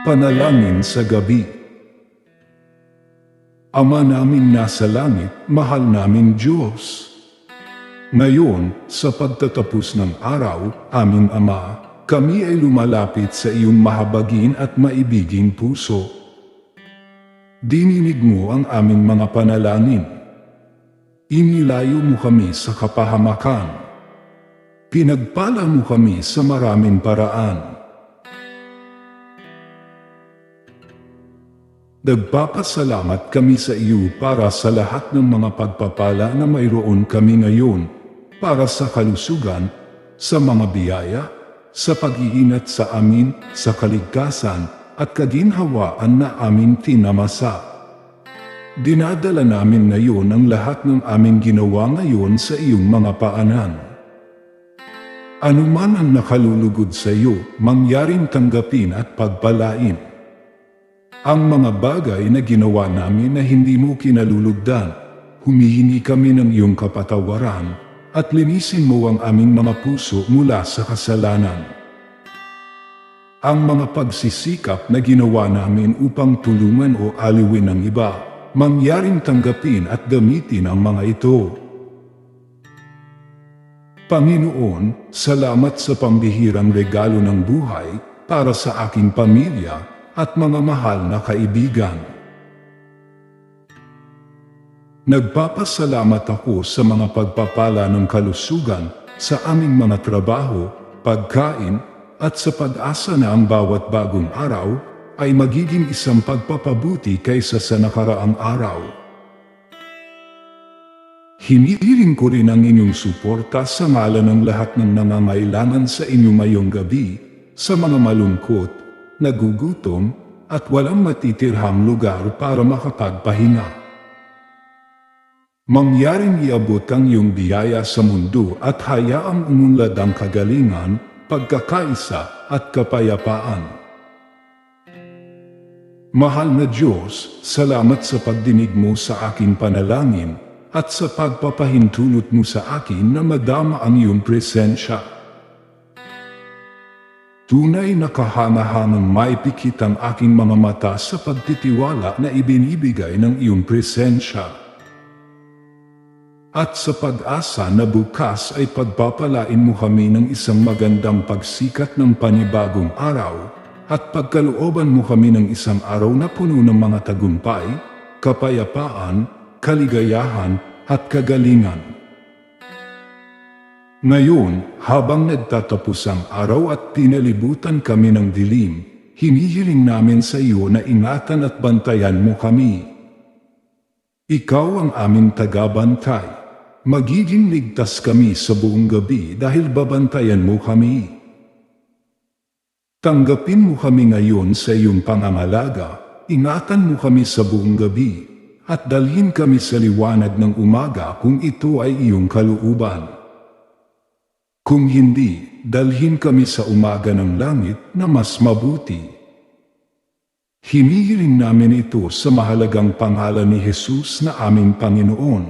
Panalangin sa gabi. Ama namin nasa langit, mahal namin Diyos. Ngayon, sa pagtatapos ng araw, aming Ama, kami ay lumalapit sa iyong mahabagin at maibiging puso. Dininig mo ang aming mga panalangin. Inilayo mo kami sa kapahamakan. Pinagpala mo kami sa maraming paraan. Nagpapasalamat kami sa iyo para sa lahat ng mga pagpapala na mayroon kami ngayon, para sa kalusugan, sa mga biyaya, sa pag-iingat sa amin, sa kaligtasan, at kaginhawaan na amin tinamasa. Dinadala namin ngayon ang lahat ng aming ginawa ngayon sa iyong mga paanan. Ano man ang nakalulugod sa iyo, mangyaring tanggapin at pagpalain. Ang mga bagay na ginawa namin na hindi mo kinalulugdan, humihingi kami ng iyong kapatawaran, at linisin mo ang aming mga puso mula sa kasalanan. Ang mga pagsisikap na ginawa namin upang tulungan o aliwin ang iba, mangyaring tanggapin at gamitin ang mga ito. Panginoon, salamat sa pambihirang regalo ng buhay para sa aking pamilya at mga mahal na kaibigan. Nagpapasalamat ako sa mga pagpapala ng kalusugan sa aming mga trabaho, pagkain, at sa pag-asa na ang bawat bagong araw ay magiging isang pagpapabuti kaysa sa nakaraang araw. Hinihiling ko rin ang inyong suporta sa ngalan ng lahat ng nangangailangan sa inyo mayong gabi, sa mga malungkot, nagugutom, at walang matitirhang lugar para makapagpahinga. Mangyaring iabot ang iyong biyaya sa mundo at hayaang umunlad ang kagalingan, pagkakaisa at kapayapaan. Mahal na Diyos, salamat sa pagdinig mo sa aking panalangin at sa pagpapahintulot mo sa akin na madama ang iyong presensya. Tunay na kahanga-hangang maipikit ang aking mga mata sa pagtitiwala na ibinibigay ng iyong presensya. At sa pag-asa na bukas ay pagpapalain mo kami ng isang magandang pagsikat ng panibagong araw, at pagkalooban mo kami ng isang araw na puno ng mga tagumpay, kapayapaan, kaligayahan, at kagalingan. Ngayon, habang nagtatapos ang araw at pinalibutan kami ng dilim, hinihiling namin sa iyo na ingatan at bantayan mo kami. Ikaw ang aming tagabantay. Magiging ligtas kami sa buong gabi dahil babantayan mo kami. Tanggapin mo kami ngayon sa iyong pangangalaga, ingatan mo kami sa buong gabi, at dalhin kami sa liwanag ng umaga kung ito ay iyong kaluuban. Kung hindi, dalhin kami sa umaga ng langit na mas mabuti. Hinihiling namin ito sa mahalagang pangalan ni Jesus na aming Panginoon,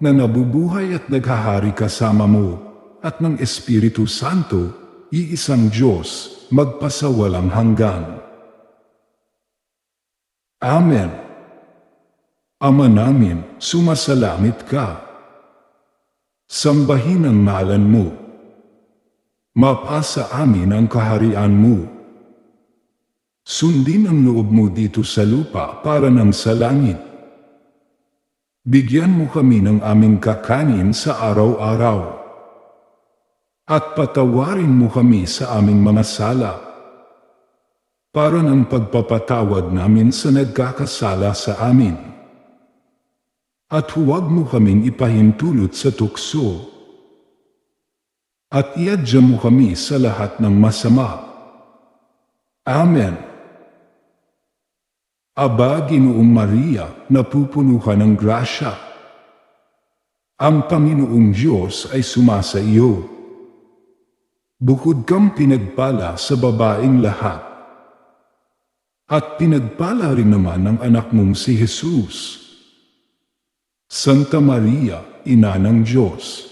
na nabubuhay at naghahari kasama mo, at ng Espiritu Santo, iisang Diyos, magpasawalang hanggan. Amen. Ama namin, sumasalamit ka. Sambahin ang ngalan mo Mapasa amin ang kaharian mo. Sundin ang loob mo dito sa lupa para ng sa langit. Bigyan mo kami ng aming kakanin sa araw-araw. At patawarin mo kami sa aming mga sala. Para ng pagpapatawad namin sa nagkakasala sa amin. At huwag mo kaming ipahintulot sa tukso at iadya mo kami sa lahat ng masama. Amen. Aba, Ginoong Maria, napupuno ka ng grasya. Ang Panginoong Diyos ay sumasa iyo. Bukod kang pinagpala sa babaing lahat. At pinagpala rin naman ng anak mong si Jesus. Santa Maria, Ina ng Diyos